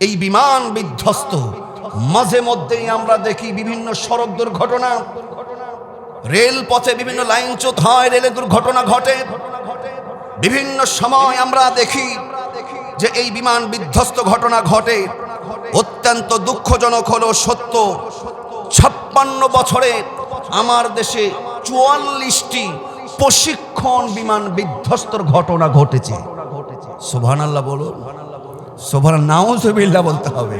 এই বিমান বিধ্বস্ত। মাঝে মধ্যেই আমরা দেখি বিভিন্ন সড়ক দুর্ঘটনা। রেল পথে বিভিন্ন লাইনচ্যুত হয় রেলে দুর্ঘটনা ঘটে। বিভিন্ন সময় আমরা দেখি যে এই বিমান বিধ্বস্ত ঘটনা ঘটে। অত্যন্ত দুঃখজনক হলো সত্য, ছাপ্পান্ন বছরে আমার দেশে চুয়াল্লিশটি প্রশিক্ষণ বিমান বিধ্বস্তর ঘটনা ঘটেছে। সোভান আল্লাহ বলুন। সোভান নাউজবিল্লা বলতে হবে।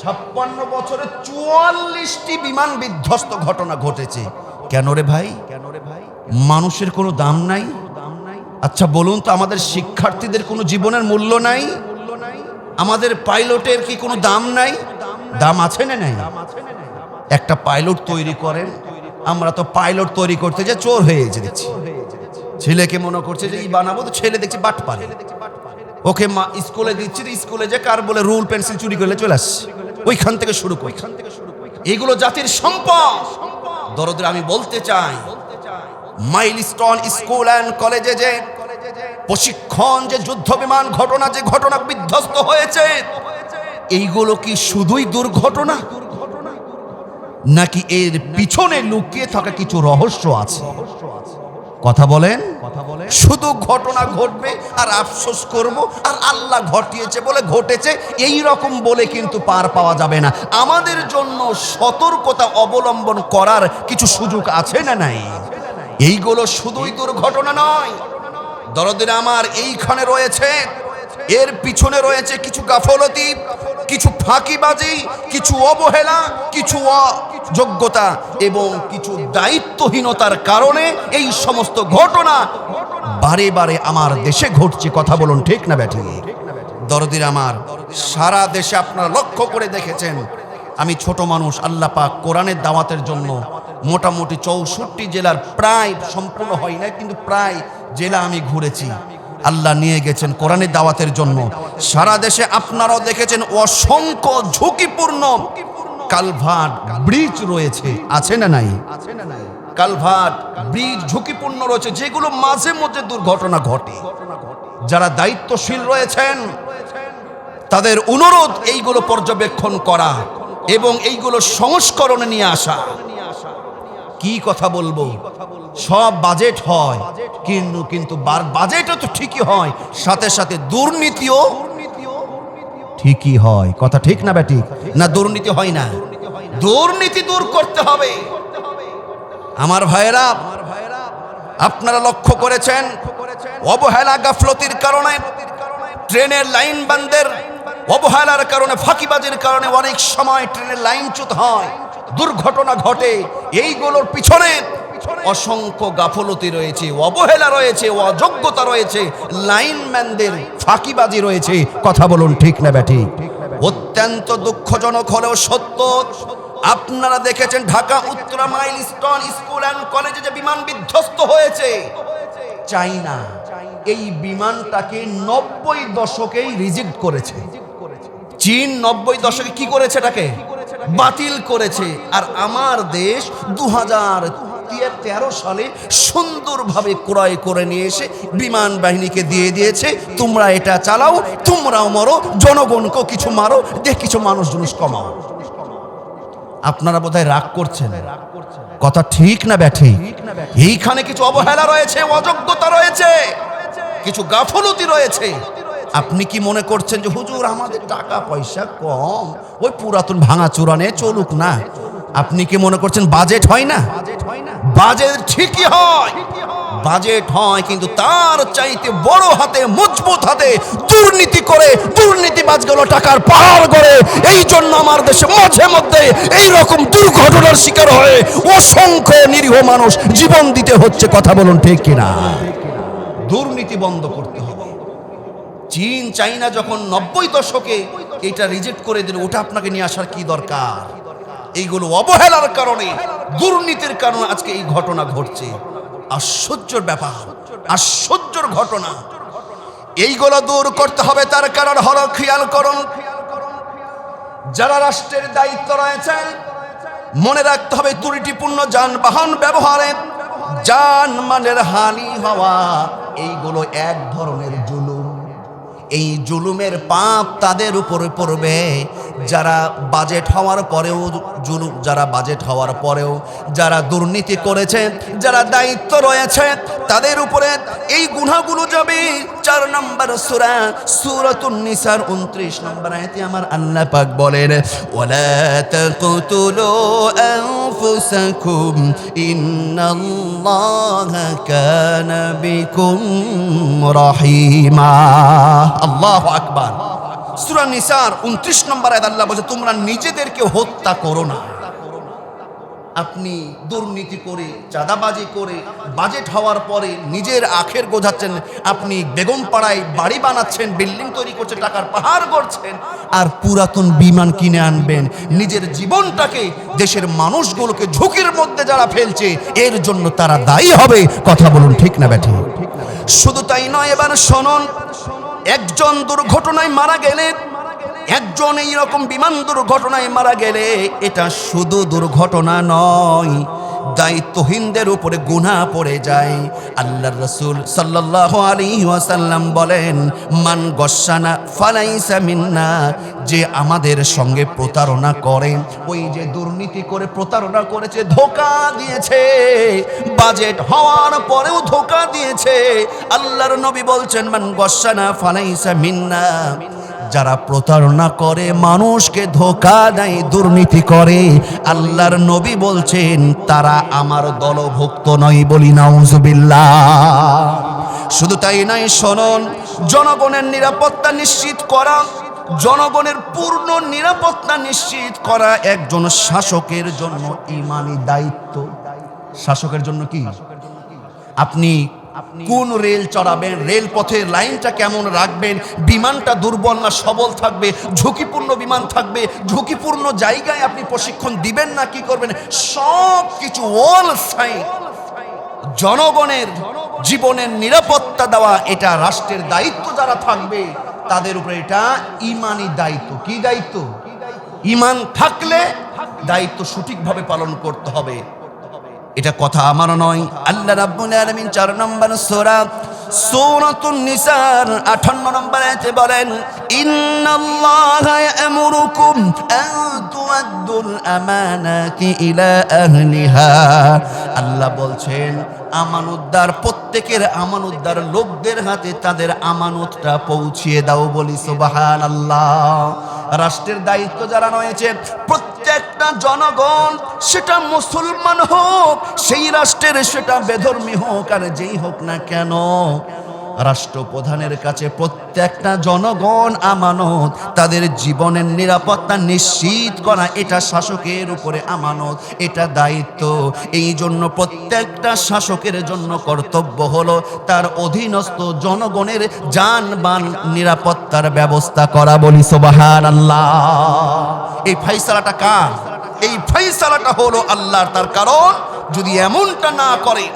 ছাপ্পান্ন বছরে চুয়াল্লিশটি বিমান বিধ্বস্ত ঘটনা ঘটেছে। কেন রে ভাই? কেন রে ভাই মানুষের কোনো দাম নাই। আচ্ছা বলুন তো আমাদের শিক্ষার্থীদের কোনো জীবনের মূল্য নাই? আমাদের পাইলটের কি কোনো দাম নাই? দাম আছে না নাই? একটা পাইলট তৈরি করেন, আমরা তো পাইলট তৈরি করতে যে চোর হয়ে যেতে দেখছি ছেলেকে মনে করছে যে এই বানাবো তো ছেলে দেখছি বাট পারে ওকে মা স্কুলে দিচ্ছি স্কুলে যে, কার বলে রুল পেন্সিল চুরি করলে চলে আসছে ওইখান থেকে শুরু করি। এগুলো জাতির সম্পদ। দরদের আমি বলতে চাই, মাইলস্টোন স্কুল অ্যান্ড কলেজে যে প্রশিক্ষণ, যে যুদ্ধ বিমান ঘটনা, যে ঘটনা বিধ্বস্ত হয়েছে, এইগুলো কি শুধুই দুর্ঘটনা? নাকি এর পিছনে লুকিয়ে থাকা কিছু রহস্য আছে? কথা বলেন, শুধু ঘটনা ঘটবে আর আফসোস করব আর আল্লাহ ঘটিয়েছে বলে ঘটেছে, এই রকম বলে কিন্তু পার পাওয়া যাবে না। আমাদের জন্য সতর্কতা অবলম্বন করার কিছু সুযোগ আছে না নাই? এইগুলো শুধুই দুর্ঘটনা নয়। দরদের আমার এইখানে রয়েছে। এর পিছনে রয়েছে কিছু গাফলতি, কিছু ফাঁকিবাজি, কিছু অবহেলা, কিছু অযোগ্যতা এবং কিছু দায়িত্বহীনতার কারণে এই সমস্ত ঘটনা বারে বারে আমার দেশে ঘটছে। কথা বলুন, ঠিক না ব্যাঠি দরদির আমার, সারা দেশে আপনারা লক্ষ্য করে দেখেছেন। আমি ছোট মানুষ, আল্লাহ পাক কোরআনের দাওয়াতের জন্য মোটামুটি চৌষট্টি জেলার প্রায় সম্পূর্ণ হয় না কিন্তু প্রায় জেলা আমি ঘুরেছি। আল্লাহ নিয়ে গেছেন কোরআনের দাওয়াতের জন্য। সারা দেশে আপনারাও দেখেছেন অসংখ্য ঝুঁকিপূর্ণ কালভার্ট ব্রিজ রয়েছে। আছে না নাই? কালভার্ট ব্রিজ ঝুঁকিপূর্ণ রয়েছে, যেগুলো মাঝে মধ্যে দুর্ঘটনা ঘটে। যারা দায়িত্বশীল রয়েছেন, তাদের অনুরোধ এইগুলো পর্যবেক্ষণ করা এবং এইগুলো সংস্করণে নিয়ে আসা। কি কথা বলব? সব বাজেট হয়, কিন্তু কিন্তু বাজেটও তো ঠিকই হয়, সাথে সাথে দুর্নীতিও ঠিকই হয়। কথা ঠিক না ব্যাটি? না দুর্নীতি হয় না। দুর্নীতি দূর করতে হবে। আমার ভাইয়েরা, আপনারা লক্ষ্য করেছেন, অবহেলা গাফলতির কারণে, ট্রেনের লাইন বান্ধের অবহেলার কারণে, ফাঁকিবাজির কারণে অনেক সময় ট্রেনের লাইনচ্যুত হয়। দুর্ঘটনা ঘটে এইগুলোর পিছনে অসংখ্য গাফলতি রয়েছে, অবহেলা রয়েছে, অযোগ্যতা রয়েছে, লাইনম্যানদের ফাঁকিবাজি রয়েছে। কথা বলুন ঠিক না ব্যাটি? অত্যন্ত দুঃখজনক হলেও সত্য, আপনারা দেখেছেন Dhaka Uttara milestone school and কলেজে যে বিমান বিধ্বস্ত হয়েছে। চাইনা এই বিমানটাকে নব্বই দশকেই রিজেক্ট করেছে। চীন নব্বই দশকে কি করেছে এটাকে? বাতিল করেছে। আর আমার দেশ দু হাজার তেরো সালে সুন্দরভাবে ক্রয় করে নিয়ে এসে বিমান বাহিনীকে দিয়ে দিয়েছে। তোমরা এটা চালাও, তোমরাও মরো, জনগণকেও কিছু মারো দেখ কিছু মানুষ জুলুস কমাও। আপনারা বোধহয় রাগ করছেন। কথা ঠিক না ব্যাঠি? এইখানে কিছু অবহেলা রয়েছে, অযোগ্যতা রয়েছে, কিছু গাফলতি রয়েছে। আপনি কি মনে করছেন যে, হুজুর, আমাদের টাকা পয়সা কম? ওই পুরাতন ভাঙা চূড়ানে চলুক না। আপনি কি মনে করছেন, বাজেট হয় না? বাজেট ঠিকই হয়। বাজেট হয়, কিন্তু তার চাইতে বড় হাতে, মজবুত হাতে, দুর্নীতি করে দুর্নীতিবাজগুলো টাকার পাহাড় করে এই জন্য আমার দেশে মাঝে মধ্যে এই রকম দুর্ঘটনার শিকার হয়ে অসংখ্য নিরীহ মানুষ জীবন দিতে হচ্ছে। কথা বলুন ঠিক কিনা? দুর্নীতি বন্ধ করতে চীন চাইনা যখন নব্বই দশকে এটা রিজেক্ট করে দিল ওটা আপনাকে নিয়ে আসার কি দরকার? এইগুলো অবহেলার কারণে, দুর্নীতির কারণে আজকে এই ঘটনা ঘটছে। আশ্চর্যর ব্যাপার, আশ্চর্যর ঘটনা। এইগুলো দূর করতে হবে, তার কারণ হলো খেয়াল করুন। যারা রাষ্ট্রের দায়িত্ব রয়েছেন মনে রাখতে হবে ত্রুটিপূর্ণ যানবাহন ব্যবহারে যান মানের হানি হওয়া, এইগুলো এক ধরনের জুলুম। এই জুলুমের পাপ তাদের উপরে পড়বে। যারা বাজেট হওয়ার পরেও জুলুম, যারা বাজেট হওয়ার পরেও যারা দুর্নীতি করেছে, যারা দায়িত্ব রয়েছে, তাদের উপরে এই গুনাহগুলো যাবে। চার নম্বর সূরা, সূরাতুন নিসার 29 নম্বর আয়াতে আমার আল্লাহ পাক বলেন, ওয়ালা তাকতুলু আনফুসাকুম, ইন্নাল্লাহা কানা বিকুম রহিমা। আল্লাহু আকবার। সূরা নিসার 29 নম্বর আয়াত আল্লাহ বলছে, তোমরা নিজেদেরকে হত্যা করো না। আপনি দুর্নীতি করে, চাঁদাবাজি করে বাজেট হওয়ার পরে নিজের আখের গোঝাচ্ছেন আপনি বেগম পাড়ায় বাড়ি বানাচ্ছেন, বিল্ডিং তৈরি করছেন, টাকার পাহাড় করছেন আর পুরাতন বিমান কিনে আনবেন। নিজের জীবনটাকে দেশের মানুষগুলোকে ঝুঁকির মধ্যে যারা ফেলছে, এর জন্য তারা দায়ী হবে। কথা বলুন ঠিক না, ব্যাঠে? শুধু তাই নয়, এবার শোনন। একজন দুর্ঘটনায় মারা গেলে একজন এইরকম বিমান দুর্ঘটনায় মারা গেলে এটা শুধু দুর্ঘটনা নয়। দায়িত্বহীনদের উপরে গুনাহ পড়ে যায়। আল্লাহর রসুল আলাইহি ওয়াসাল্লাম বলেন, মান গসানা ফালাইসা মিন্না যে আমাদের সঙ্গে প্রতারণা করে, ওই যে দুর্নীতি করে প্রতারণা করেছে, ধোকা দিয়েছে। বাজেট হওয়ার পরেও ধোকা দিয়েছে। আল্লাহর নবী বলছেন, মান গসানা ফালাইসা মিন্না যারা প্রতারণা করে, মানুষকে ধোকা দেয়, দুর্নীতি করে, আল্লাহর নবী বলছেন, তারা আমার দলভুক্ত নয় বলি নাউজুবিল্লাহ। শুধু তাই নাই শোনন, জনগণের নিরাপত্তা নিশ্চিত করা, জনগণের পূর্ণ নিরাপত্তা নিশ্চিত করা একজন শাসকের জন্য ইমানি দায়িত্ব। শাসকের জন্য কি? আপনি কোন রেল চড়াবেন? রেল পথের লাইনটা কেমন রাখবেন? বিমানটা দুর্বল না সবল থাকবে? ঝুঁকিপূর্ণ বিমান থাকবে? ঝুঁকিপূর্ণ জায়গায় আপনি প্রশিক্ষণ দিবেন না, কি করবেন? সব কিছু অল সাইড জনগণের জীবনের নিরাপত্তা দেওয়া এটা রাষ্ট্রের দায়িত্ব যারা থাকবে, তাদের উপরে এটা ইমানি দায়িত্ব। কি দায়িত্ব? ইমান থাকলে দায়িত্ব সঠিকভাবে পালন করতে হবে। এটা কথা আমার নয়। আল্লাহ রাব্বুল আলামিন 4 নম্বর সূরা, সূরাতুন নিসার 58 নম্বর আয়াতে বলেন, ইন্নাল্লাহা ইয়ামুরুকুম আন তুআদ্দুল আমানাতি ইলা আহলিহা। আল্লাহ বলছেন আমানতদার প্রত্যেকের আমানতদার লোকদের হাতে তাদের আমানতটা পৌঁছিয়ে দাও বলি, সুবহানাল্লাহ। রাষ্ট্রের দায়িত্ব যারা রয়েছে প্রত্যেকটা জনগণ, সেটা মুসলমান হোক, সেই রাষ্ট্রের সেটা বেধর্মী হোক, আর যেই হোক না কেন, রাষ্ট্রপ্রধানের কাছে প্রত্যেকটা জনগণ আমানত, তাদের জীবনের নিরাপত্তা নিশ্চিত করা, এটা শাসকের উপরে আমানত, এটা দায়িত্ব। এই জন্য প্রত্যেকটা শাসকের জন্য কর্তব্য হলো, তার অধীনস্থ জনগণের যানবান নিরাপত্তার ব্যবস্থা করা বলি সোবাহান আল্লাহ এই ফাইসালাটা কার? এই ফাইসালাটা হলো আল্লাহর, তার কারণ যদি এমনটা না করে,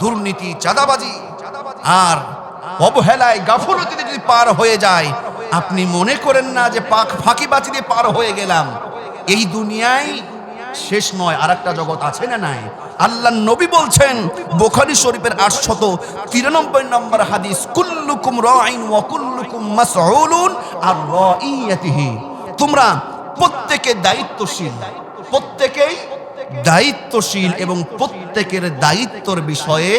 দুর্নীতি, চাঁদাবাজি, আর অবহেলায়, গাফলতিতে যদি পার হয়ে যায়, আপনি মনে করেন না যে পাক ফাঁকিবাজি দিয়ে পার হয়ে গেলাম? এই দুনিয়ায় শেষ নয় আর একটা জগৎ আছে না নাই? আল্লাহ নবী বলছেন, বোখারি শরীফের আটশত তিরানব্বই নম্বর হাদিস, কুল্লুকুম রাইন ওয়া মাসউলুন আর রাইয়াতিহি। তোমরা প্রত্যেকে দায়িত্বশীল, প্রত্যেকেই দায়িত্বশীল এবং প্রত্যেকের দায়িত্বর বিষয়ে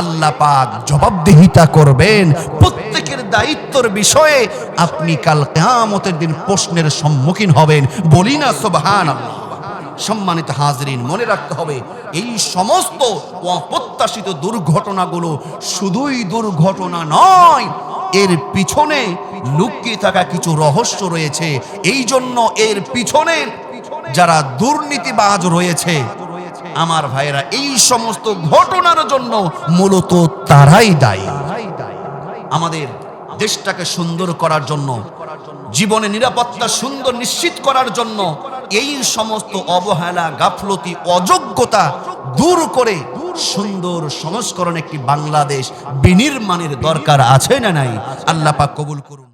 আল্লাহ পাক জবাবদিহিতা করবেন। প্রত্যেকের দায়িত্বর বিষয়ে আপনি কাল কেয়ামতের দিন প্রশ্নের সম্মুখীন হবেন। বলি না সোবাহান সম্মানিত হাজরিন, মনে রাখতে হবে, এই সমস্ত অপ্রত্যাশিত দুর্ঘটনাগুলো শুধুই দুর্ঘটনা নয়, এর পিছনে লুকিয়ে থাকা কিছু রহস্য রয়েছে। এই জন্য এর পিছনে যারা দুর্নীতিবাজ রয়েছে, আমার ভাইয়েরা, এই সমস্ত ঘটনার জন্য মূলত তারাই দায়ী। আমাদের দেশটাকে সুন্দর করার জন্য, জীবনে নিরাপত্তা সুন্দর নিশ্চিত করার জন্য এই সমস্ত অবহেলা, গাফলতি, অযোগ্যতা দূর করে সুন্দর সংস্করণ একটি বাংলাদেশ বিনির্মাণের দরকার আছে না নাই? আল্লাহ পাক কবুল করুন।